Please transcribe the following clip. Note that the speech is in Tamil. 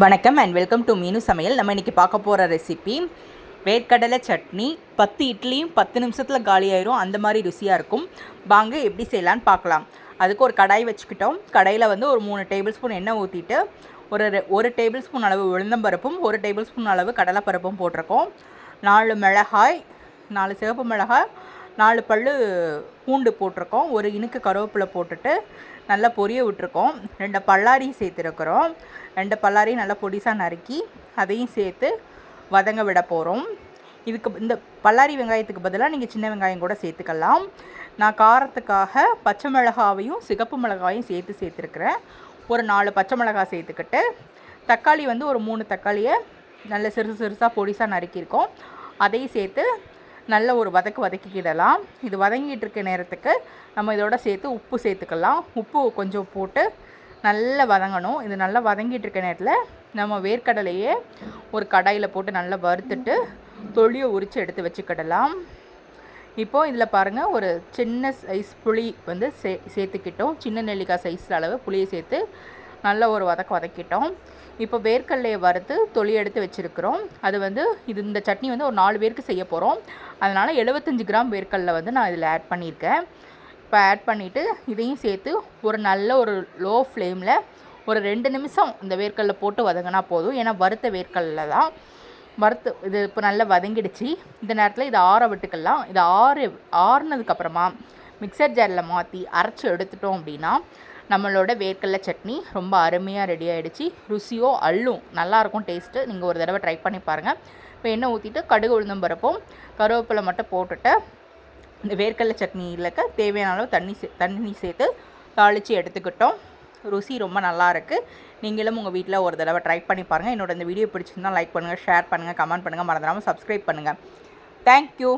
வணக்கம் அண்ட் வெல்கம் டு மீனு சமையல். நம்ம இன்றைக்கி பார்க்க போகிற ரெசிபி வேர்க்கடலை சட்னி பத்து இட்லியும் பத்து நிமிஷத்தில் காலியாயிரும். அந்த மாதிரி ருசியாக இருக்கும். வாங்க எப்படி செய்யலான்னு பார்க்கலாம். அதுக்கு ஒரு கடாய் வச்சுக்கிட்டோம். கடாயில் வந்து ஒரு மூணு டேபிள் ஸ்பூன் எண்ணெய் ஊற்றிட்டு ஒரு ரெ- ஒரு டேபிள் ஸ்பூன் அளவு உளுந்தம்பருப்பும் ஒரு டேபிள் ஸ்பூன் அளவு கடலைப்பருப்பும் போட்டிருக்கோம். நாலு மிளகாய் நாலு சிவப்பு மிளகாய் நாலு பல்லு பூண்டு போட்டிருக்கோம். ஒரு இனுக்கு கருவேப்பிலை போட்டுட்டு நல்லா பொரிய விட்டுருக்கோம். ரெண்டு பல்லாரி சேர்த்துருக்குறோம். ரெண்டு பல்லாரி நல்லா பொடிசாக நறுக்கி அதையும் சேர்த்து வதங்க விட போகிறோம் இதுக்கு இந்த பல்லாரி வெங்காயத்துக்கு பதிலாக நீங்கள் சின்ன வெங்காயம் கூட சேர்த்துக்கலாம். நான் காரத்துக்காக பச்சை மிளகாவையும் சிகப்பு மிளகாயும் சேர்த்து சேர்த்துருக்குறேன். ஒரு நாலு பச்சை மிளகாய் சேர்த்துக்கிட்டு தக்காளி வந்து ஒரு மூணு தக்காளியை நல்ல சிறுசு சிறுசாக பொடிசாக நறுக்கியிருக்கோம். அதையும் சேர்த்து நல்ல ஒரு வதக்கு வதக்கிக்கிடலாம். இது வதங்கிட்டு இருக்க நேரத்துக்கு நம்ம இதோட சேர்த்து உப்பு சேர்த்துக்கலாம். உப்பு கொஞ்சம் போட்டு நல்லா வதங்கணும். இது நல்லா வதங்கிட்டு இருக்க நேரத்தில் நம்ம வேர்க்கடலையே ஒரு கடாயில் போட்டு நல்லா வறுத்துட்டு தொழியை உரித்து எடுத்து வச்சுக்கிடலாம். இப்போது இதில் பாருங்கள் ஒரு சின்ன சைஸ் புளி வந்து சே சேர்த்துக்கிட்டோம். சின்ன நெல்லிக்காய் சைஸ் அளவு புளியை சேர்த்து நல்ல ஒரு வதக்க வதக்கிட்டோம். இப்போ வேர்க்கடலையை வறுத்து தொளி எடுத்து வச்சுருக்கிறோம். அது வந்து இது இந்த சட்னி வந்து ஒரு நாலு பேருக்கு செய்ய போகிறோம் அதனால் எழுபத்தஞ்சு கிராம் வேர்க்கடலை வந்து நான் இதில் ஆட் பண்ணியிருக்கேன். இப்போ ஆட் பண்ணிவிட்டு இதையும் சேர்த்து ஒரு நல்ல ஒரு லோ ஃப்ளேமில் ஒரு ரெண்டு நிமிஷம் இந்த வேர்க்கடலை போட்டு வதங்கினா போதும். ஏன்னா வறுத்த வேர்க்கடலை தான். வறுத்து இது இப்போ நல்லா வதங்கிடுச்சு. இந்த நேரத்தில் இதை ஆற விட்டுக்கலாம். இதை ஆறு ஆறுனதுக்கப்புறமா மிக்சர் ஜாரில் மாற்றி அரைச்சி எடுத்துட்டோம் அப்படின்னா நம்மளோட வேர்க்கடலை சட்னி ரொம்ப அருமையாக ரெடி ஆகிடுச்சு ருசியோ அள்ளும் நல்லாயிருக்கும் டேஸ்ட்டு நீங்கள் ஒரு தடவை ட்ரை பண்ணி பாருங்கள் இப்போ எண்ணெய் ஊற்றிட்டு கடுகு உளுந்தம் பருப்பும் கருவேப்பிலை மட்டும் போட்டுட்டு இந்த வேர்க்கடலை சட்னியிலக்க தேவையான அளவு தண்ணி சே தண்ணி சேர்த்து தாளித்து எடுத்துக்கிட்டோம். ருசி ரொம்ப நல்லா இருக்குது நீங்களும் உங்கள் வீட்டில் ஒரு தடவை ட்ரை பண்ணி பாருங்கள் என்னோட இந்த வீடியோ பிடிச்சிருந்தா லைக் பண்ணுங்கள் ஷேர் பண்ணுங்கள் கமெண்ட் பண்ணுங்கள் மறந்துடாமல் சப்ஸ்கிரைப் பண்ணுங்கள் தேங்க்யூ